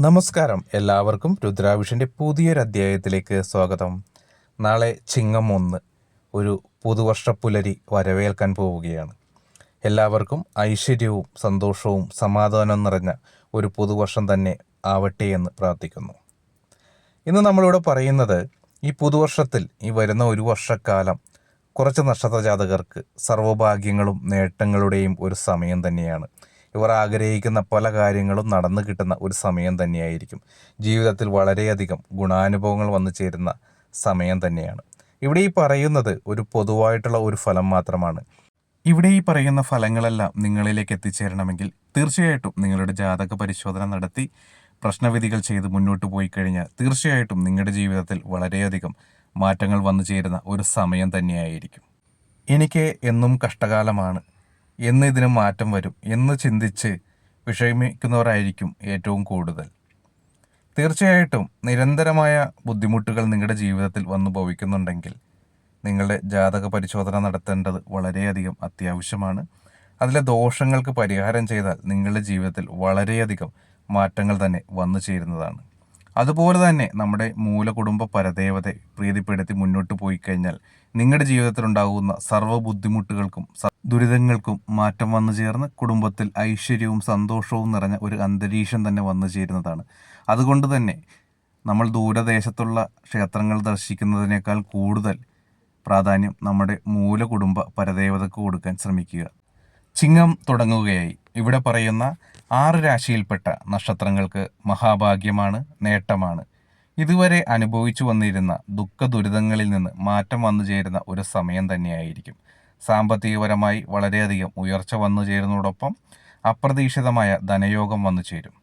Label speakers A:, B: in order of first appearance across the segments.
A: നമസ്കാരം. എല്ലാവർക്കും രുദ്രാവിഷന്റെ പുതിയൊരു അധ്യായത്തിലേക്ക് സ്വാഗതം. നാളെ ചിങ്ങം ഒന്ന് ഒരു പുതുവർഷ പുലരി വരവേൽക്കാൻ പോവുകയാണ്. എല്ലാവർക്കും ഐശ്വര്യവും സന്തോഷവും സമാധാനവും നിറഞ്ഞ ഒരു പുതുവർഷം തന്നെ ആവട്ടെ എന്ന് പ്രാർത്ഥിക്കുന്നു. ഇന്ന് നമ്മളിവിടെ പറയുന്നത് ഈ പുതുവർഷത്തിൽ ഈ വരുന്ന ഒരു വർഷക്കാലം കുറച്ച് നക്ഷത്ര ജാതകർക്ക് സർവഭാഗ്യങ്ങളും നേട്ടങ്ങളുടെയും ഒരു സമയം തന്നെയാണ്. ഇവർ ആഗ്രഹിക്കുന്ന പല കാര്യങ്ങളും നടന്നു കിട്ടുന്ന ഒരു സമയം തന്നെയായിരിക്കും. ജീവിതത്തിൽ വളരെയധികം ഗുണാനുഭവങ്ങൾ വന്നു ചേരുന്ന സമയം തന്നെയാണ്. ഇവിടെ ഈ പറയുന്നത് ഒരു പൊതുവായിട്ടുള്ള ഒരു ഫലം മാത്രമാണ്. ഇവിടെ ഈ പറയുന്ന ഫലങ്ങളെല്ലാം നിങ്ങളിലേക്ക് എത്തിച്ചേരണമെങ്കിൽ തീർച്ചയായിട്ടും നിങ്ങളുടെ ജാതക പരിശോധന നടത്തി പ്രശ്നവിധികൾ ചെയ്ത് മുന്നോട്ട് പോയി കഴിഞ്ഞാൽ തീർച്ചയായിട്ടും നിങ്ങളുടെ ജീവിതത്തിൽ വളരെയധികം മാറ്റങ്ങൾ വന്നു ചേരുന്ന ഒരു സമയം തന്നെയായിരിക്കും. എനിക്ക് എന്നും കഷ്ടകാലമാണ്. എന്ന് ഇതിന് മാറ്റം വരും എന്ന് ചിന്തിച്ച് വിഷമിക്കുന്നവരായിരിക്കും ഏറ്റവും കൂടുതൽ. തീർച്ചയായിട്ടും നിരന്തരമായ ബുദ്ധിമുട്ടുകൾ നിങ്ങളുടെ ജീവിതത്തിൽ വന്നു ഭവിക്കുന്നുണ്ടെങ്കിൽ നിങ്ങളുടെ ജാതക പരിശോധന നടത്തേണ്ടത് വളരെയധികം അത്യാവശ്യമാണ്. അതിലെ ദോഷങ്ങൾക്ക് പരിഹാരം ചെയ്താൽ നിങ്ങളുടെ ജീവിതത്തിൽ വളരെയധികം മാറ്റങ്ങൾ തന്നെ വന്നു ചേരുന്നതാണ്. അതുപോലെ തന്നെ നമ്മുടെ മൂലകുടുംബ പരദേവതയെ പ്രീതിപ്പെടുത്തി മുന്നോട്ട് പോയി കഴിഞ്ഞാൽ നിങ്ങളുടെ ജീവിതത്തിലുണ്ടാകുന്ന സർവ ബുദ്ധിമുട്ടുകൾക്കും ദുരിതങ്ങൾക്കും മാറ്റം വന്നു ചേർന്ന് കുടുംബത്തിൽ ഐശ്വര്യവും സന്തോഷവും നിറഞ്ഞ ഒരു അന്തരീക്ഷം തന്നെ വന്നു ചേരുന്നതാണ്. അതുകൊണ്ട് തന്നെ നമ്മൾ ദൂരദേശത്തുള്ള ക്ഷേത്രങ്ങൾ ദർശിക്കുന്നതിനേക്കാൾ കൂടുതൽ പ്രാധാന്യം നമ്മുടെ മൂലകുടുംബ പരദേവതക്ക് കൊടുക്കാൻ ശ്രമിക്കുക. ചിങ്ങം തുടങ്ങുകയായി. ഇവിടെ പറയുന്ന ആറ് രാശിയിൽപ്പെട്ട നക്ഷത്രങ്ങൾക്ക് മഹാഭാഗ്യമാണ് നേട്ടമാണ്. ഇതുവരെ അനുഭവിച്ചു വന്നിരുന്ന ദുഃഖ ദുരിതങ്ങളിൽ നിന്ന് മാറ്റം വന്നു ചേരുന്ന ഒരു സമയം തന്നെയായിരിക്കും. സാമ്പത്തികപരമായി വളരെയധികം ഉയർച്ച വന്നു ചേരുന്നതോടൊപ്പം അപ്രതീക്ഷിതമായ ധനയോഗം വന്നു ചേരും.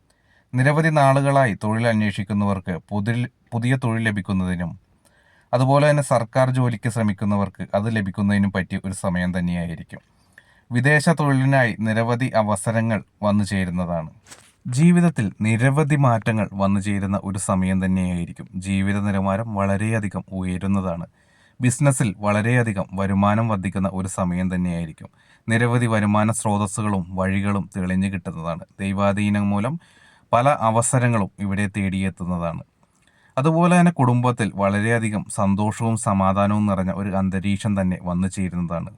A: നിരവധി നാളുകളായി തൊഴിൽ അന്വേഷിക്കുന്നവർക്ക് പുതിൽ പുതിയ തൊഴിൽ ലഭിക്കുന്നതിനും അതുപോലെ തന്നെ സർക്കാർ ജോലിക്ക് ശ്രമിക്കുന്നവർക്ക് അത് ലഭിക്കുന്നതിനും പറ്റിയ ഒരു സമയം തന്നെയായിരിക്കും. വിദേശ തൊഴിലിനായി നിരവധി അവസരങ്ങൾ വന്നു ചേരുന്നതാണ്. ജീവിതത്തിൽ നിരവധി മാറ്റങ്ങൾ വന്നു ചേരുന്ന ഒരു സമയം തന്നെയായിരിക്കും ജീവിത നിലവാരം വളരെയധികം ഉയരുന്നതാണ്. ബിസിനസ്സിൽ വളരെയധികം വരുമാനം വർദ്ധിക്കുന്ന ഒരു സമയം തന്നെയായിരിക്കും. നിരവധി വരുമാന സ്രോതസ്സുകളും വഴികളും തെളിഞ്ഞു കിട്ടുന്നതാണ്. ദൈവാധീനം മൂലം പല അവസരങ്ങളും ഇവിടെ തേടിയെത്തുന്നതാണ്. അതുപോലെ തന്നെ കുടുംബത്തിൽ വളരെയധികം സന്തോഷവും സമാധാനവും നിറഞ്ഞ ഒരു അന്തരീക്ഷം തന്നെ വന്നു ചേരുന്നതാണ്.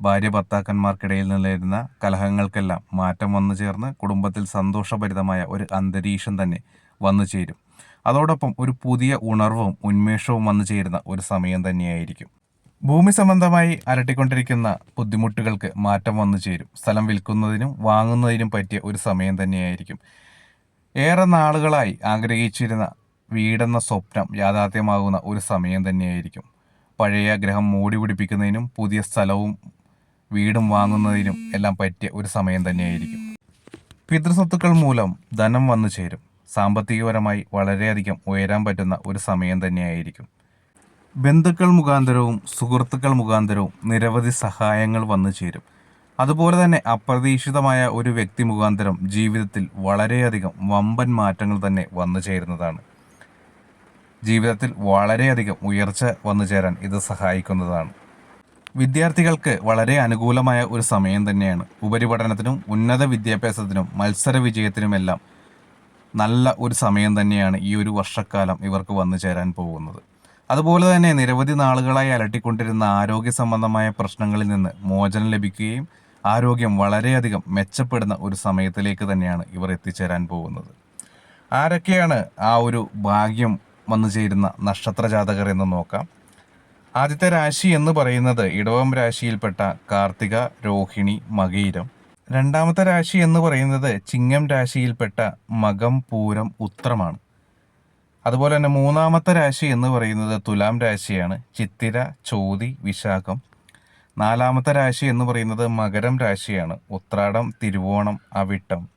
A: ഭാര്യ ഭർത്താക്കന്മാർക്കിടയിൽ നിലയിരുന്ന കലഹങ്ങൾക്കെല്ലാം മാറ്റം വന്നു ചേർന്ന് കുടുംബത്തിൽ സന്തോഷഭരിതമായ ഒരു അന്തരീക്ഷം തന്നെ വന്നു ചേരും. അതോടൊപ്പം ഒരു പുതിയ ഉണർവും ഉന്മേഷവും വന്നു ചേരുന്ന ഒരു സമയം തന്നെയായിരിക്കും. ഭൂമി സംബന്ധമായി അലട്ടിക്കൊണ്ടിരിക്കുന്ന ബുദ്ധിമുട്ടുകൾക്ക് മാറ്റം വന്നു ചേരും. സ്ഥലം വിൽക്കുന്നതിനും വാങ്ങുന്നതിനും പറ്റിയ ഒരു സമയം തന്നെയായിരിക്കും. ഏറെ നാളുകളായി ആഗ്രഹിച്ചിരുന്ന വീടെന്ന സ്വപ്നം യാഥാർത്ഥ്യമാകുന്ന ഒരു സമയം തന്നെയായിരിക്കും. പഴയ ഗ്രഹം മൂടി പിടിപ്പിക്കുന്നതിനും പുതിയ സ്ഥലവും വീടും വാങ്ങുന്നതിനും എല്ലാം പറ്റിയ ഒരു സമയം തന്നെയായിരിക്കും. പിതൃസ്വത്തുക്കൾ മൂലം ധനം വന്നു ചേരും. സാമ്പത്തികപരമായി വളരെയധികം ഉയരാൻ പറ്റുന്ന ഒരു സമയം തന്നെയായിരിക്കും. ബന്ധുക്കൾ മുഖാന്തരവും സുഹൃത്തുക്കൾ മുഖാന്തരവും നിരവധി സഹായങ്ങൾ വന്നു ചേരും. അതുപോലെ തന്നെ അപ്രതീക്ഷിതമായ ഒരു വ്യക്തി മുഖാന്തരം ജീവിതത്തിൽ വളരെയധികം വമ്പൻ മാറ്റങ്ങൾ തന്നെ വന്നു ചേരുന്നതാണ്. ജീവിതത്തിൽ വളരെയധികം ഉയർച്ച വന്നു ചേരാൻ ഇത് സഹായിക്കുന്നതാണ്. വിദ്യാർത്ഥികൾക്ക് വളരെ അനുകൂലമായ ഒരു സമയം തന്നെയാണ്. ഉപരിപഠനത്തിനും ഉന്നത വിദ്യാഭ്യാസത്തിനും മത്സര വിജയത്തിനുമെല്ലാം നല്ല ഒരു സമയം തന്നെയാണ് ഈ ഒരു വർഷക്കാലം ഇവർക്ക് വന്നു ചേരാൻ പോകുന്നത്. അതുപോലെ തന്നെ നിരവധി നാളുകളായി അലട്ടിക്കൊണ്ടിരുന്ന ആരോഗ്യ സംബന്ധമായ പ്രശ്നങ്ങളിൽ നിന്ന് മോചനം ലഭിക്കുകയും ആരോഗ്യം വളരെയധികം മെച്ചപ്പെടുന്ന ഒരു സമയത്തിലേക്ക് തന്നെയാണ് ഇവർ എത്തിച്ചേരാൻ പോകുന്നത്. ആരൊക്കെയാണ് ആ ഒരു ഭാഗ്യം വന്നു ചേരുന്ന നക്ഷത്ര ജാതകർ എന്ന് നോക്കാം. ആദ്യത്തെ രാശി എന്ന് പറയുന്നത് ഇടവം രാശിയിൽപ്പെട്ട കാർത്തിക രോഹിണി മകീരം രണ്ടാമത്തെ രാശി എന്ന് പറയുന്നത് ചിങ്ങം രാശിയിൽപ്പെട്ട മകം പൂരം ഉത്രമാണ്. അതുപോലെ തന്നെ മൂന്നാമത്തെ രാശി എന്ന് പറയുന്നത് തുലാം രാശിയാണ്. ചിത്തിര ചോതി വിശാഖം. നാലാമത്തെ രാശി എന്ന് പറയുന്നത് മകരം രാശിയാണ്. ഉത്രാടം തിരുവോണം അവിട്ടം.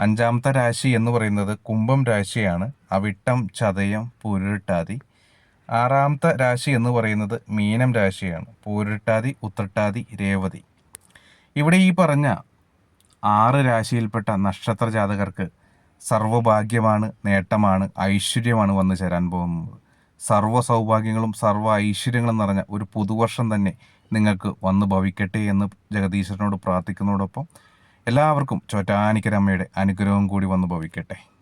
A: അഞ്ചാമത്തെ രാശി എന്ന് പറയുന്നത് കുംഭം രാശിയാണ്. അവിട്ടം ചതയം പുരുട്ടാതി ആറാമത്തെ രാശി എന്ന് പറയുന്നത് മീനം രാശിയാണ്. പൂരിട്ടാതി ഉത്രട്ടാതി രേവതി. ഇവിടെ ഈ പറഞ്ഞ ആറ് രാശിയിൽപ്പെട്ട നക്ഷത്ര ജാതകർക്ക് സർവഭാഗ്യമാണ് നേട്ടമാണ് ഐശ്വര്യമാണ് വന്നു ചേരാൻ പോകുന്നത്. സർവ സൗഭാഗ്യങ്ങളും സർവ ഐശ്വര്യങ്ങളും നിറഞ്ഞ ഒരു പുതുവർഷം തന്നെ നിങ്ങൾക്ക് വന്നു ഭവിക്കട്ടെ എന്ന് ജഗദീശ്വരനോട് പ്രാർത്ഥിക്കുന്നതോടൊപ്പം എല്ലാവർക്കും ചോറ്റാനിക്കരമ്മയുടെ അനുഗ്രഹം കൂടി വന്നു ഭവിക്കട്ടെ.